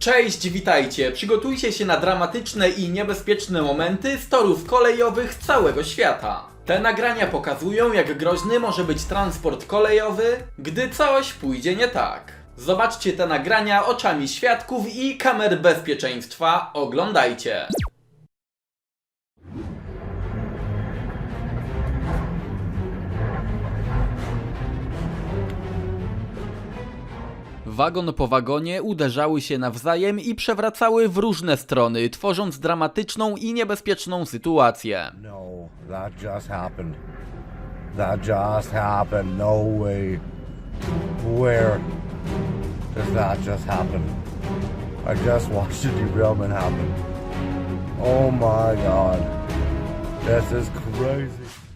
Cześć, witajcie! Przygotujcie się na dramatyczne i niebezpieczne momenty z torów kolejowych całego świata. Te nagrania pokazują, jak groźny może być transport kolejowy, gdy coś pójdzie nie tak. Zobaczcie te nagrania oczami świadków i kamer bezpieczeństwa. Oglądajcie. Wagon po wagonie uderzały się nawzajem i przewracały w różne strony, tworząc dramatyczną i niebezpieczną sytuację. No, that just happened. That just happened. No way. Where does that just happen? I just watched a derailment happen. Oh my god. This is crazy.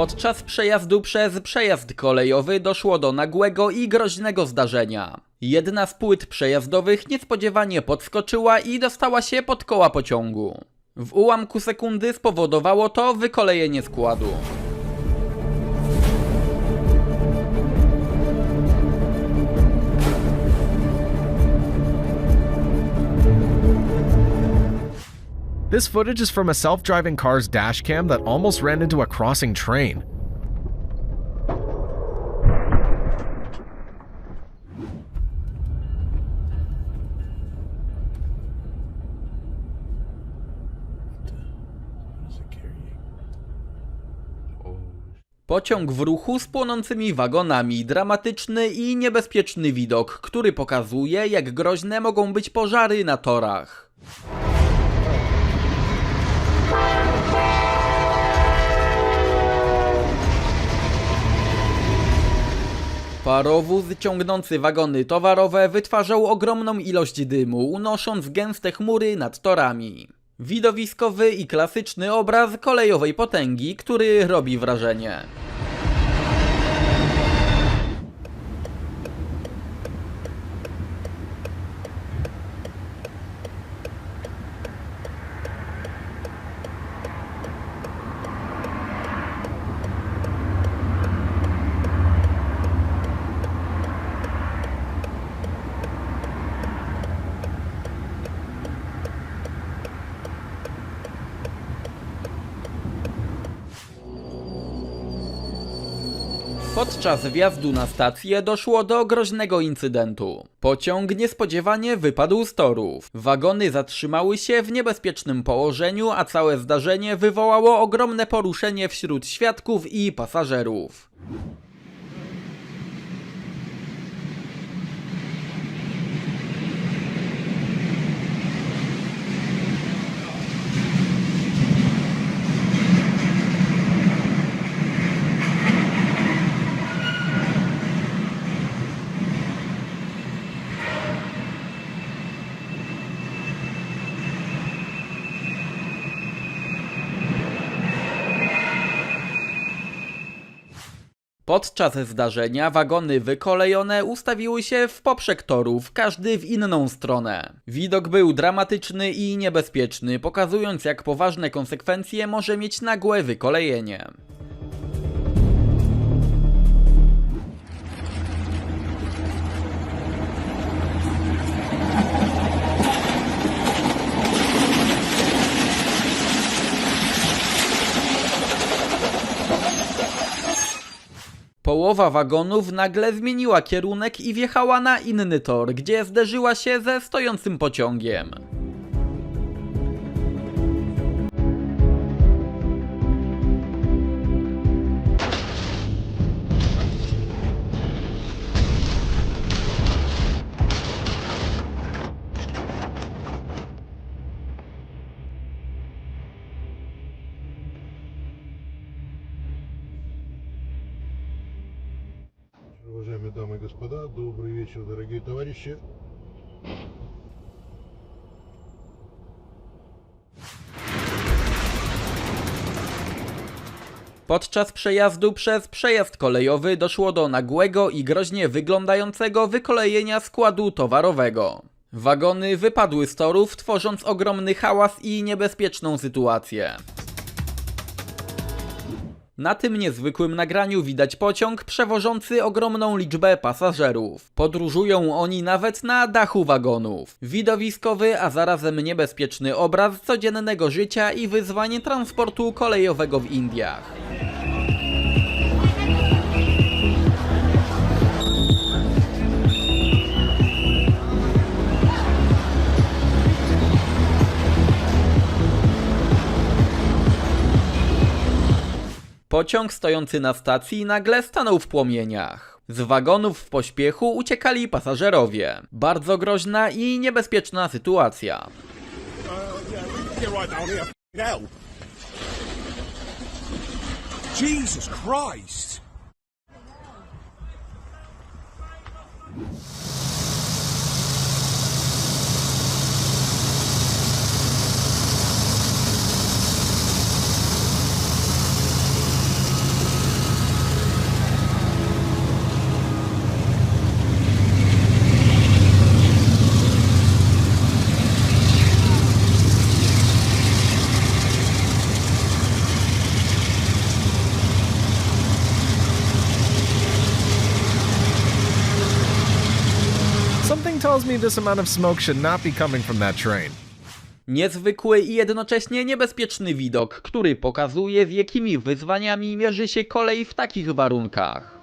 Podczas przejazdu przez przejazd kolejowy doszło do nagłego i groźnego zdarzenia. Jedna z płyt przejazdowych niespodziewanie podskoczyła i dostała się pod koła pociągu. W ułamku sekundy spowodowało to wykolejenie składu. This footage is from a self driving car's dash cam that almost ran into a crossing train. Pociąg w ruchu z płonącymi wagonami, dramatyczny i niebezpieczny widok, który pokazuje, jak groźne mogą być pożary na torach. Parowóz ciągnący wagony towarowe wytwarzał ogromną ilość dymu, unosząc gęste chmury nad torami. Widowiskowy i klasyczny obraz kolejowej potęgi, który robi wrażenie. Podczas wjazdu na stację doszło do groźnego incydentu. Pociąg niespodziewanie wypadł z torów. Wagony zatrzymały się w niebezpiecznym położeniu, a całe zdarzenie wywołało ogromne poruszenie wśród świadków i pasażerów. Podczas zdarzenia wagony wykolejone ustawiły się w poprzek torów, każdy w inną stronę. Widok był dramatyczny i niebezpieczny, pokazując jak poważne konsekwencje może mieć nagłe wykolejenie. Połowa wagonów nagle zmieniła kierunek i wjechała na inny tor, gdzie zderzyła się ze stojącym pociągiem. Уважаемые дамы и господа, добрый вечер, дорогие товарищи. Podczas przejazdu przez przejazd kolejowy doszło do nagłego i groźnie wyglądającego wykolejenia składu towarowego. Wagony wypadły z torów, tworząc ogromny hałas i niebezpieczną sytuację. Na tym niezwykłym nagraniu widać pociąg przewożący ogromną liczbę pasażerów. Podróżują oni nawet na dachu wagonów. Widowiskowy, a zarazem niebezpieczny obraz codziennego życia i wyzwanie transportu kolejowego w Indiach. Pociąg stojący na stacji nagle stanął w płomieniach. Z wagonów w pośpiechu uciekali pasażerowie. Bardzo groźna i niebezpieczna sytuacja. Jesus Christ! Tells me this amount of smoke should not be coming from that train. Niezwykły i jednocześnie niebezpieczny widok, który pokazuje z jakimi wyzwaniami mierzy się kolej w takich warunkach.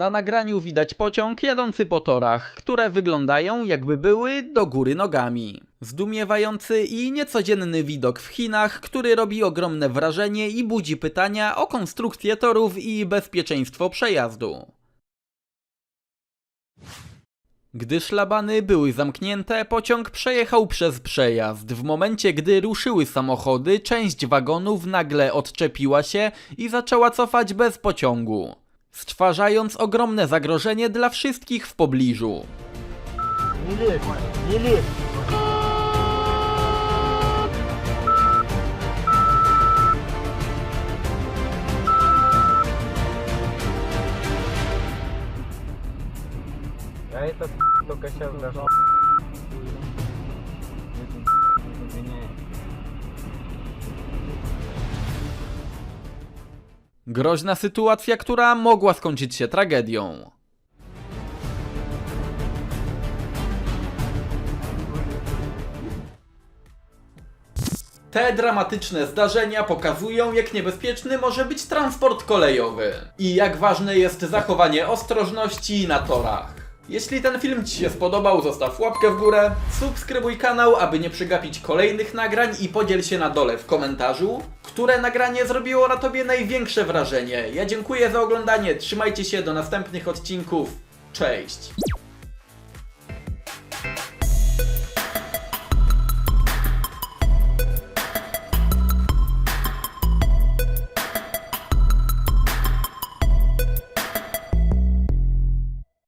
Na nagraniu widać pociąg jadący po torach, które wyglądają jakby były do góry nogami. Zdumiewający i niecodzienny widok w Chinach, który robi ogromne wrażenie i budzi pytania o konstrukcję torów i bezpieczeństwo przejazdu. Gdy szlabany były zamknięte, pociąg przejechał przez przejazd. W momencie, gdy ruszyły samochody, część wagonów nagle odczepiła się i zaczęła cofać bez pociągu, stwarzając ogromne zagrożenie dla wszystkich w pobliżu. Nie lec, nie lec. Ja i tak tylko się wdarzę. Groźna sytuacja, która mogła skończyć się tragedią. Te dramatyczne zdarzenia pokazują, jak niebezpieczny może być transport kolejowy i jak ważne jest zachowanie ostrożności na torach. Jeśli ten film Ci się spodobał, zostaw łapkę w górę, subskrybuj kanał, aby nie przegapić kolejnych nagrań i podziel się na dole w komentarzu, które nagranie zrobiło na Tobie największe wrażenie. Ja dziękuję za oglądanie, trzymajcie się do następnych odcinków, cześć!